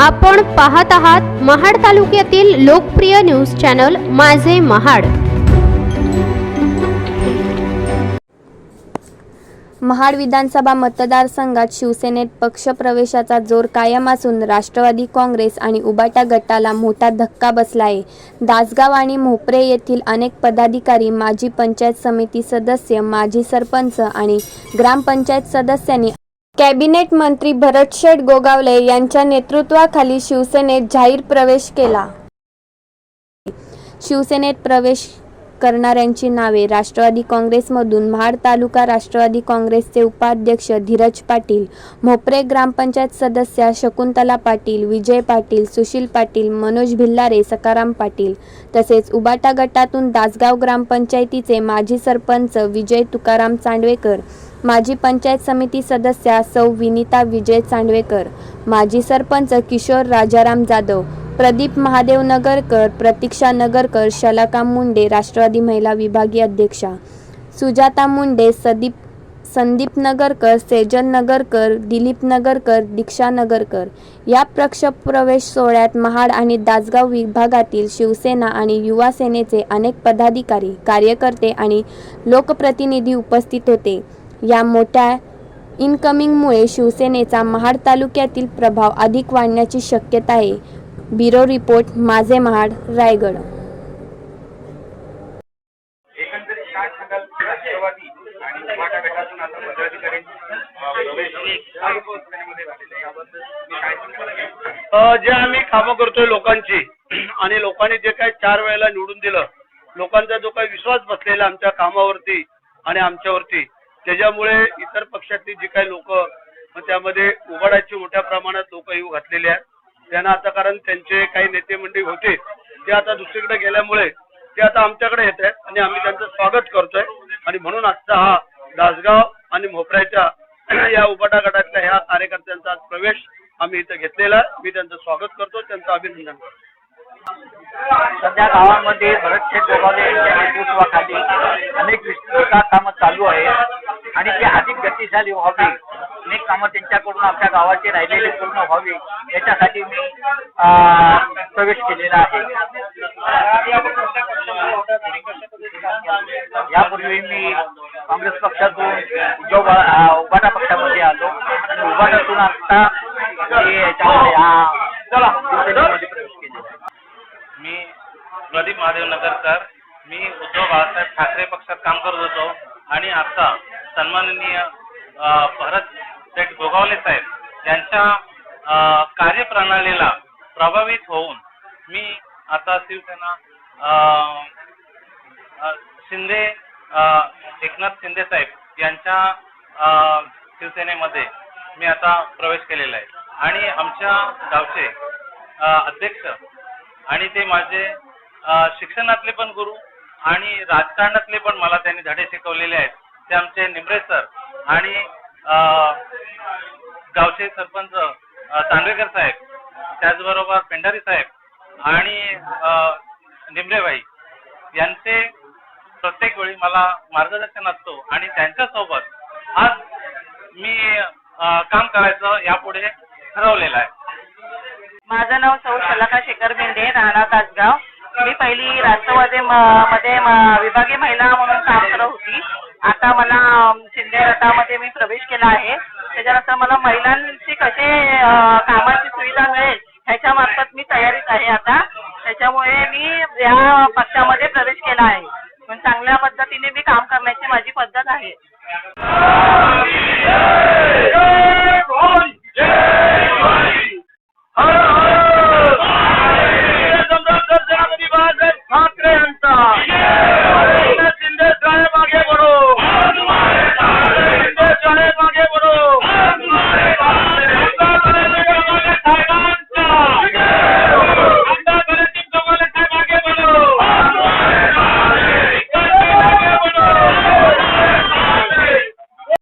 आपण पाहत आहात महाड तालुक्यातील लोकप्रिय न्यूज चॅनल माझे महाड. महाड विधानसभा मतदारसंघात शिवसेनेत पक्षप्रवेशाचा जोर कायम असून राष्ट्रवादी काँग्रेस आणि उबाटा गटाला मोठा धक्का बसला आहे दासगाव आणि मोपरे येथील अनेक पदाधिकारी माजी पंचायत समिती सदस्य माजी सरपंच आणि ग्रामपंचायत सदस्यांनी कॅबिनेट मंत्री भरतशेठ गोगावले यांच्या नेतृत्वाखाली शिवसेनेत जाहीर प्रवेश केला. शिवसेनेत प्रवेश करणाऱ्यांची नावे राष्ट्रवादी काँग्रेसमधून महाड तालुका राष्ट्रवादी काँग्रेसचे उपाध्यक्ष धीरज पाटील मोपरे ग्रामपंचायत सदस्या शकुंतला पाटील विजय पाटील सुशील पाटील मनोज भिल्लारे सकाराम पाटील. तसेच उबाटा गटातून दासगाव ग्रामपंचायतीचे माजी सरपंच विजय तुकाराम चांडवेकर माजी पंचायत समिती सदस्या सौ विनिता विजय चांडवेकर माजी सरपंच किशोर राजाराम जाधव प्रदीप महादेव नगरकर प्रतीक्षा नगरकर शलाका मुंडे राष्ट्रवादी महिला विभागीय अध्यक्षा. सुजाता मुंडे सदीप संदीप नगरकर सेजल नगरकर दिलीप नगरकर दीक्षा नगरकर. या पक्षप्रवेश सोहळ्यात महाड आणि दासगाव विभागातील शिवसेना आणि युवा सेनेचे अनेक पदाधिकारी कार्यकर्ते आणि लोकप्रतिनिधी उपस्थित होते. या मोठ्या इनकमिंगमुळे शिवसेनेचा महाड तालुक्यातील प्रभाव अधिक वाढण्याची शक्यता आहे. ब्युरो रिपोर्ट माझे महाड रायगड. जे आम्ही कामं करतोय लोकांची आणि लोकांनी जे काही चार वेळेला निवडून दिलं लोकांचा जो काही विश्वास बसलेला आमच्या कामावरती आणि आमच्यावरती त्याच्यामुळे इतर पक्षातली जी काही लोक त्यामध्ये उघडाची मोठ्या प्रमाणात लोक येऊ घातलेले आहेत. त्यांना आता कारण त्यांचे काही नेते मंडळी होते ते आता दुसरीकडे गेल्यामुळे ते आता आमच्याकडे येत आहेत आणि आम्ही त्यांचं स्वागत करतोय. आणि म्हणून आजचा हा दासगाव आणि मोपऱ्याच्या या उपाटा गटातल्या ह्या कार्यकर्त्यांचा आज प्रवेश आम्ही इथं घेतलेला मी त्यांचं स्वागत करतो त्यांचं अभिनंदन करतो. सध्या गावामध्ये भरतशेठ गोगावले यांच्या नेतृत्वाखाली अनेक विकास कामं चालू आहेत आणि ती अधिक गतिशाली व्हावी अनेक कामं त्यांच्याकडून आपल्या गावाचे राहिलेले पूर्ण व्हावी याच्यासाठी मी प्रवेश केलेला आहे. यापूर्वी मी काँग्रेस पक्षातून अं, उभाटा पक्षामध्ये आलो. आणि उभाटातून आता मी याच्यामध्ये हा शिवसेनेमध्ये प्रवेश केलेला आहे. मी प्रदीप महादेव नगरकर. मी उद्धव बाळासाहेब ठाकरे पक्षात काम करत होतो. आणि आता सन्माननीय भरत शेठ गोगावले साहेब यांच्या कार्यप्रणालीला प्रभावित होऊन मी आता शिवसेना शिंदे एकनाथ शिंदे साहेब यांच्या शिवसेनेमध्ये मी आता प्रवेश केलेला आहे. आणि आमच्या गावचे अध्यक्ष आणि ते माझे शिक्षणातले पण गुरु आणि राजकारणातले पण मला त्यांनी धडे शिकवलेले आहेत. ते आमचे निमरे सर आणि गावचे सरपंच अ, साहेब त्याचबरोबर पेंढारी साहेब आणि निमरेबाई यांचे प्रत्येक वेळी मला मार्गदर्शन असतो आणि त्यांच्यासोबत आज मी काम करायचं यापुढे ठरवलेलं आहे. माझं नाव सौ शलाका शेखर बेंडे राहणार तासगाव. मी पहिली राष्ट्रवादी मध्ये विभागीय महिला म्हणून काम करत होती. आता मला शिंदे गटामध्ये मी प्रवेश केला आहे. त्याच्यानंतर मला महिलांची कसे कामाची सुविधा मिळेल ह्याच्या मार्फत मी तयारीत आहे आता. त्याच्यामुळे मी या पक्षामध्ये प्रवेश केला आहे. पण चांगल्या पद्धतीने मी काम करण्याची माझी पद्धत आहे.